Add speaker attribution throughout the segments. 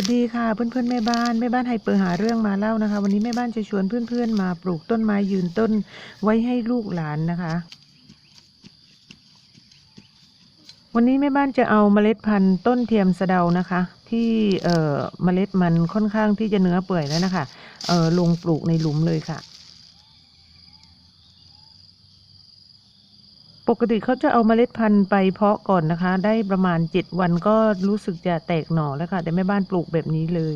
Speaker 1: วัสดีค่ะเพื่อนๆแม่บ้านแม่บ้านไฮเปอร์หาเรื่องมาเล่านะคะ วันนี้แม่บ้านจะชวนเพื่อนๆมาปลูกต้นไม้ยืนต้นไว้ให้ลูกหลานนะคะ วันนี้แม่บ้านจะเอาเมล็ดพันธุ์ต้นเทียมสะเดานะคะ ที่เอ่อเมล็ดมันค่อนข้างที่จะเนื้อเปื่อยแล้วนะคะเอ่อลงปลูกในหลุมเลยค่ะ ปกติเขาจะเอาเมล็ดพันธุ์ไปเพาะก่อนนะคะ ได้ประมาณ 7 วันก็รู้สึกจะแตกหน่อแล้วค่ะ แต่แม่บ้านปลูกแบบนี้เลย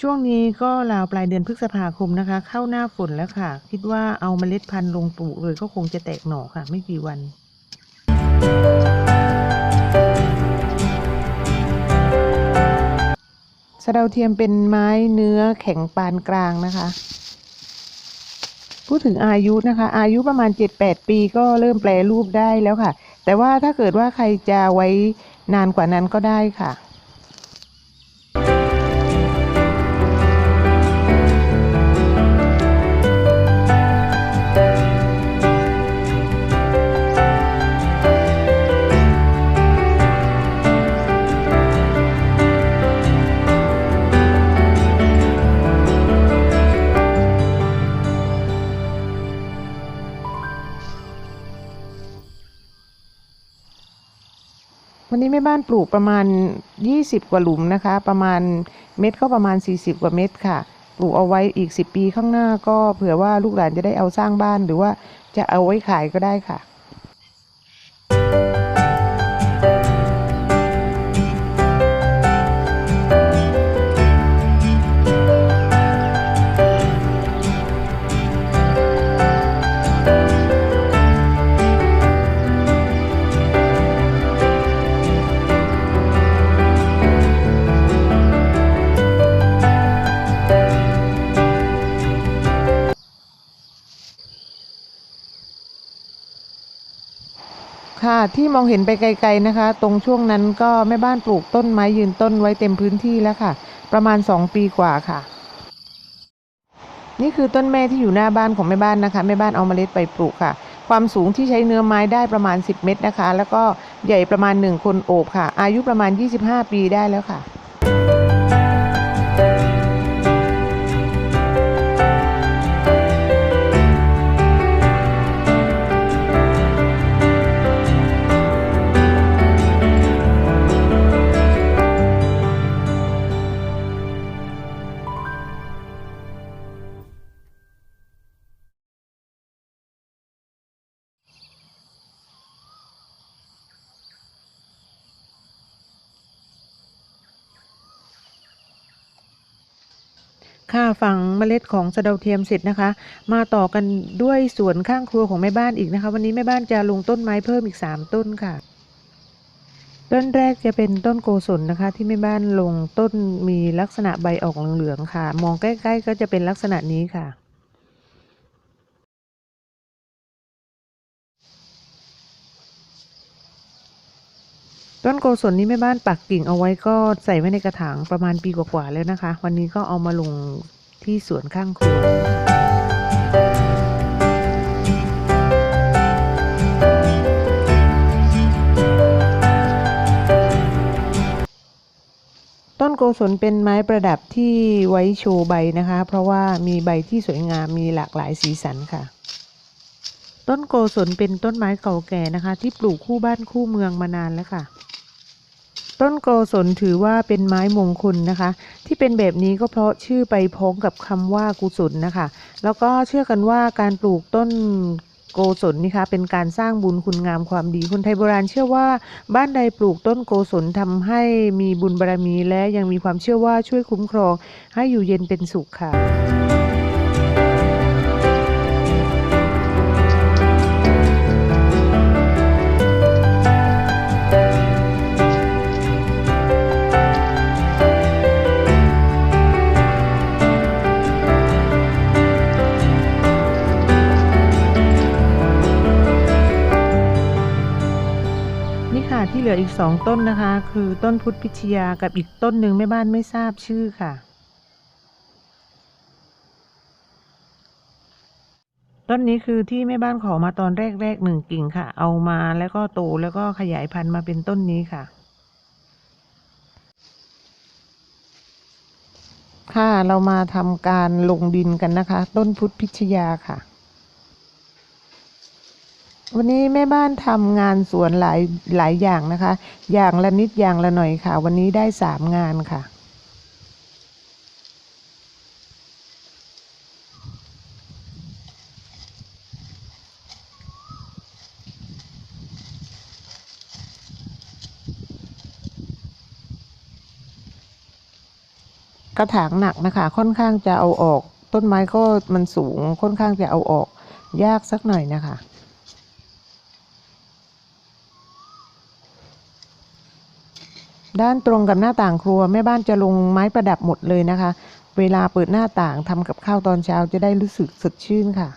Speaker 1: ช่วงนี้ก็ราวปลายเดือนพฤษภาคมนะคะ เข้าหน้าฝนแล้วค่ะ คิดว่าเอาเมล็ดพันธุ์ลงปลูกเลยก็คงจะแตกหน่อค่ะ ไม่กี่วัน สะเดาเทียมเป็นไม้เนื้อแข็งปานกลางนะคะ พูดถึงอายุนะคะ อายุประมาณ 7-8 ปีก็เริ่มแปลรูปได้แล้วค่ะ แต่ว่าถ้าเกิดว่าใครจะไว้นานกว่านั้นก็ได้ค่ะ วันนี้แม่บ้านปลูกประมาณ 20 กว่าหลุมนะคะ ประมาณเม็ดก็ประมาณ 40 กว่าเม็ดค่ะ ปลูกเอาไว้อีก 10 ปีข้างหน้าก็เผื่อว่าลูกหลานจะได้เอาสร้างบ้านหรือว่าจะเอาไว้ขายก็ได้ค่ะ ค่ะที่มองเห็นไปไกล ๆนะคะ ตรงช่วงนั้นก็แม่บ้านปลูกต้นไม้ยืนต้นไว้เต็มพื้นที่แล้วค่ะ ประมาณ 2 ปีกว่าค่ะ นี่คือต้นแม่ที่อยู่หน้าบ้านของแม่บ้านนะคะ แม่บ้านเอาเมล็ดไปปลูกค่ะ ความสูงที่ใช้เนื้อไม้ได้ประมาณ 10 เมตรนะคะ แล้วก็ใหญ่ประมาณ1คนโอบค่ะ อายุประมาณ 25 ปีได้แล้วค่ะ ค่าฝังเมล็ดของสะเดาเทียมเสร็จนะคะ มาต่อกันด้วยสวนข้างครัวของแม่บ้านอีกนะคะ วันนี้แม่บ้านจะลงต้นไม้เพิ่มอีก 3 ต้นค่ะ ต้นแรกจะเป็นต้นโกศลนะคะ ที่แม่บ้านลงต้นมีลักษณะใบออกเหลืองๆค่ะ มองใกล้ ๆ ก็จะเป็นลักษณะนี้ค่ะ ต้นโกศลนี้แม่บ้านปักกิ่งเอาไว้ก็ใส่ไว้ในกระถางประมาณปีกว่าๆแล้วนะคะ วันนี้ก็เอามาลงที่สวนข้างครัวต้นโกศลเป็นไม้ประดับที่ไว้โชว์ใบนะคะ เพราะว่ามีใบที่สวยงามมีหลากหลายสีสันค่ะ ต้นโกศลเป็นต้นไม้เก่าแก่นะคะ ที่ปลูกคู่บ้านคู่เมืองมานานแล้วค่ะ ต้นโกศลถือว่าเป็นไม้มงคลนะคะ ที่เป็นแบบนี้ก็เพราะชื่อไปพ้องกับคำว่ากุศลนะคะ แล้วก็เชื่อกันว่าการปลูกต้นโกศลนี่คะเป็นการสร้างบุญคุณงามความดีคนไทยโบราณเชื่อว่าบ้านใดปลูกต้นโกศลทำให้มีบุญบารมีและยังมีความเชื่อว่าช่วยคุ้มครองให้อยู่เย็นเป็นสุขค่ะืออีกสองต้นนะคะ คือต้นพุทธพิชยากับอีกต้นหนึ่งแม่บ้านไม่ทราบชื่อค่ะ ต้นนี้คือที่แม่บ้านขอมาตอนแรกๆหนึ่งกิ่งค่ะ เอามาแล้วก็โตแล้วก็ขยายพันธุ์มาเป็นต้นนี้ค่ะค่ะเรามาทำการลงดินกันนะคะ ต้นพุทธพิชยาค่ะ วันนี้แม่บ้านทำงานสวนหลายหลายอย่างนะคะ อย่างละนิดอย่างละหน่อยค่ะ วันนี้ได้สามงานค่ะ กระถางหนักนะคะ ค่อนข้างจะเอาออก ต้นไม้ก็มันสูงค่อนข้างจะเอาออก ยากสักหน่อยนะคะ ด้านตรงกับหน้าต่างครัวแม่บ้านจะลงไม้ประดับหมดเลยนะคะ เวลาเปิดหน้าต่างทำกับข้าวตอนเช้าจะได้รู้สึกสดชื่นค่ะ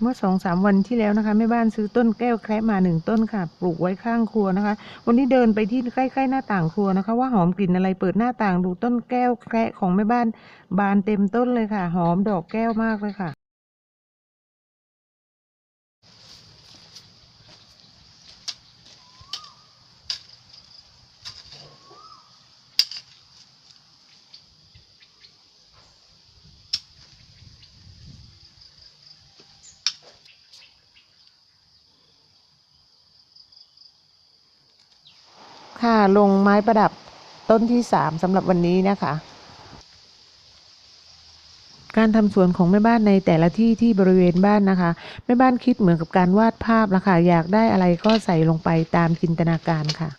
Speaker 1: เมื่อสองสามวันที่แล้วนะคะแม่บ้านซื้อต้นแก้วแคระมาหนึ่งต้นค่ะ ปลูกไว้ข้างครัวนะคะ วันนี้เดินไปที่ใกล้ๆหน้าต่างครัวนะคะ ว่าหอมกลิ่นอะไรเปิดหน้าต่างดูต้นแก้วแคระของแม่บ้านบานเต็มต้นเลยค่ะ หอมดอกแก้วมากเลยค่ะ ค่ะลงไม้ประดับต้นที่สามสำหรับวันนี้นะคะ การทำสวนของแม่บ้านในแต่ละที่ที่บริเวณบ้านนะคะ แม่บ้านคิดเหมือนกับการวาดภาพละค่ะอยากได้อะไรก็ใส่ลงไปตามจินตนาการค่ะ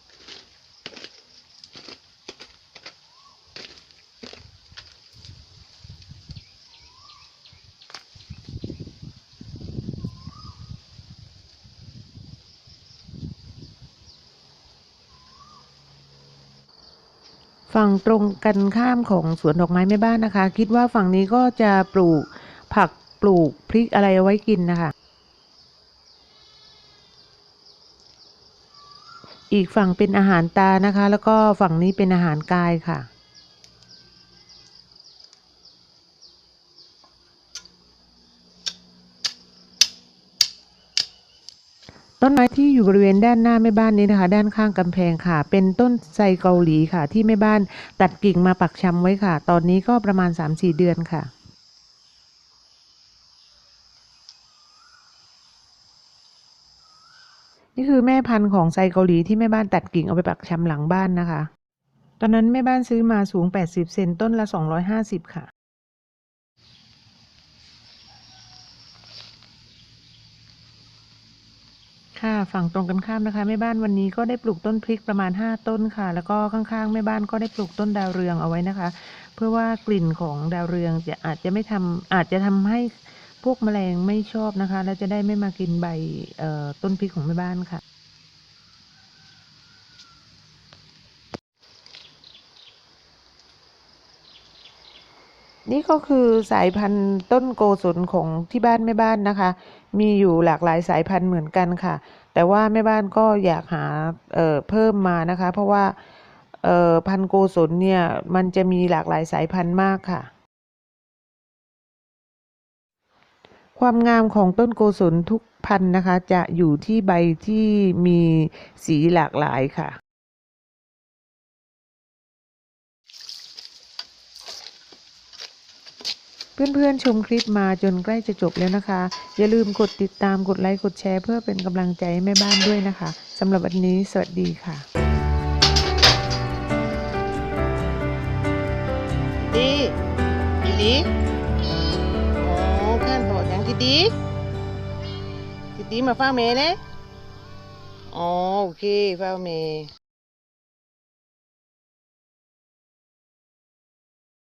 Speaker 1: ฝั่งตรงกันข้ามของสวนดอกไม้แม่บ้านนะคะ คิดว่าฝั่งนี้ก็จะปลูกผักปลูกพริกอะไรเอาไว้กินนะคะ อีกฝั่งเป็นอาหารตานะคะ แล้วก็ฝั่งนี้เป็นอาหารกายค่ะ ต้นไม้ที่อยู่บริเวณด้านหน้าแม่บ้านนี้นะคะ ด้านข้างกำแพงค่ะ เป็นต้นไทรเกาหลีค่ะ ที่แม่บ้านตัดกิ่งมาปักชำไว้ค่ะ ตอนนี้ก็ประมาณ 3-4 เดือนค่ะนี่คือแม่พันธุ์ของไทรเกาหลีที่แม่บ้านตัดกิ่งเอาไปปักชำหลังบ้านนะคะ ตอนนั้นแม่บ้านซื้อมาสูง 80 เซนต้นละ 250 ค่ะ ค่ะฝั่งตรงกันข้ามนะคะแม่บ้านวันนี้ก็ได้ปลูกต้นพริกประมาณ 5 ต้นค่ะ แล้วก็ข้างๆแม่บ้านก็ได้ปลูกต้นดาวเรืองเอาไว้นะคะ เพื่อว่ากลิ่นของดาวเรืองจะอาจจะไม่ทำอาจจะทำให้พวกแมลงไม่ชอบนะคะ แล้วจะได้ไม่มากินใบต้นพริกของแม่บ้านค่ะ นี่ก็คือสายพันธุ์ต้นโกศลของที่บ้านแม่บ้านนะคะ มีอยู่หลากหลายสายพันธุ์เหมือนกันค่ะ แต่ว่าแม่บ้านก็อยากหาเเพิ่มมานะคะ เพราะว่าพันธุ์โกศลเนี่ยมันจะมีหลากหลายสายพันธุ์มากค่ะ ความงามของต้นโกศลทุกพันธุ์นะคะ จะอยู่ที่ใบที่มีสีหลากหลายค่ะ เพื่อนๆชมคลิปมาจนใกล้จะจบแล้วนะคะ อย่าลืมกดติดตามกดไลค์กดแชร์เพื่อเป็นกำลังใจให้แม่บ้านด้วยนะคะสำหรับวันนี้สวัสดีค่ะ ดีอีหลีอ๋อข้านบอกอย่างที่ดีที่ดีมาเฝ้าเมย์นะอ๋อโอเคเฝ้าเมย์